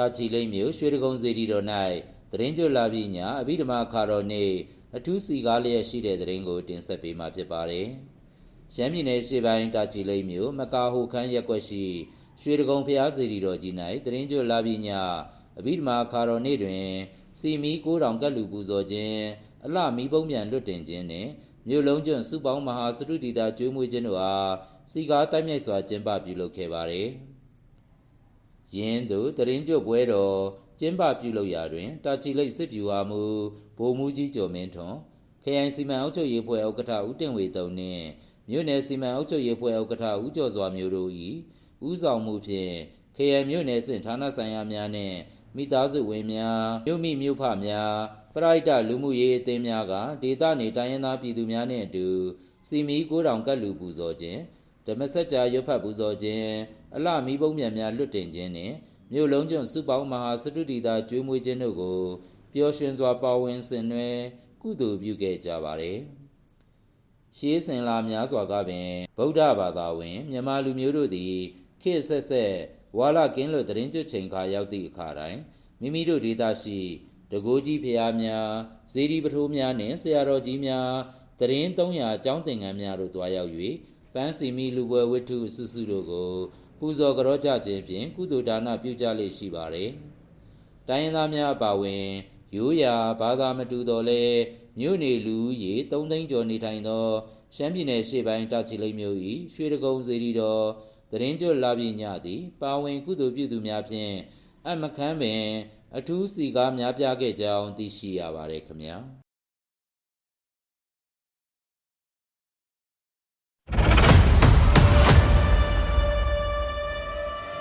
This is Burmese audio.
တာချီလိမ့်မြို့ရွှေတကုံစေတီတော်၌တရင်ကျွတ်လာပြီးညအဘိဓမ္မာခါတော်နေ့အထူးစီကားလျက်ရှိတဲ့တရင်ကိုတင်ဆက်ပေးမှာဖြစ်ပါတယ်။ရှမ်းပြည်နယ်ရှေ့ပိုင်းတာချီလိမ့်မြို့မကာဟိုခန်းရက်ကွက်ရှိရွှေတကုံဖျားစေတီတော်ကြီး၌တရင်ကျွတ်လာပြီးညအဘိဓမ္မာခါတော်နေ့တွင် စီမီ9000ကတ်လူပူဇော်ခြင်းအလှမီးပုံးပြန်လွတ်တင်ခြင်းနှင့်မြို့လုံးကျွန်းစုပေါင်းမဟာစတုဒီတာကျွေးမွေးခြင်းတို့အားစီကားတိုက်မြိုက်စွာကျင်းပပြုလုပ်ခဲ့ပါသည်။ ယင်းသို့တရင်ကျွတ်ပွဲတော်ကျင်းပပြုလုပ်ရာတွင်တာချီလိတ်စစ်ပြူဟာမူဗိုလ်မှူးကြီးကျော်မင်းထွန်းခရိုင်စီမံအုပ်ချုပ်ရေးဖွဲ့ဥက္ကဋ္ဌဦးတင်ဝေတုံနှင့်မြို့နယ်စီမံအုပ်ချုပ်ရေးဖွဲ့ဥက္ကဋ္ဌဦးကျော်စွာမျိုးတို့၏ဦးဆောင်မှုဖြင့်ခရိုင်မြို့နယ်စဉ်ဌာနဆိုင်ရာများနှင့်မိသားစုဝင်များမြို့မိမြို့ဖများပရိဒတ်လူမှုရေးအသင်းများကဒေသနေတိုင်းရင်းသားပြည်သူများနှင့်အတူစီမီ9000ကတ်လူပူဇော်ခြင်း ဓမ္မစကြာရွတ်ဖတ်ပူဇော်ခြင်းအလှမီးပုံးမြန်များလွတ်တင်ခြင်းနှင့်မြို့လုံးကျွန်းစုပေါင်းမဟာစတုဒီတာကျွေးမွေးခြင်းတို့ကိုပျော်ရွှင်စွာပါဝင်ဆင်နွှဲကုသိုလ်ပြုခဲ့ကြပါသည်ရှေးစဉ်လာများစွာကပင်ဗုဒ္ဓဘာသာဝင်မြန်မာလူမျိုးတို့သည်ခေတ်ဆက်ဆက်ဝါလကင်းလွတ်တရင်ကျွတ်ချိန်ခါရောက်သည့်အခါတိုင်းမိမိတို့ဒေသရှိတကိုးကြီးဖျားများဇေဒီပထိုးများနှင့်ဆရာတော်ကြီးများတရင်300အကြောင်းသင်္ကန်းများတို့တွားရောက်၍ ပန်းစီမီလူပွဲဝတ္ထုအစုစုတို့ကို ပူဇော်ကြောကြခြင်းဖြင့်ကုသိုလ်ဒါနပြုကြလေ့ရှိပါသည်။တိုင်းရင်းသားများအပါအဝင်ရိုးရာဘာသာမတူတော်လဲမြို့နေလူဦးရေ3သိန်းကျော်နေထိုင်သောရှမ်းပြည်နယ်ရှေ့ပိုင်းတာချီလိတ်မြို့၏ရွှေတကုံစေတီတော်တရင်ကျွတ်လာပြည့်ညသည်ပါဝင်ကုသိုလ်ပြုသူများဖြင့်အမခမ်းပင် အထူးစီကားများပြားခဲ့ကြောင်းသိရှိရပါတယ်ခင်ဗျာ။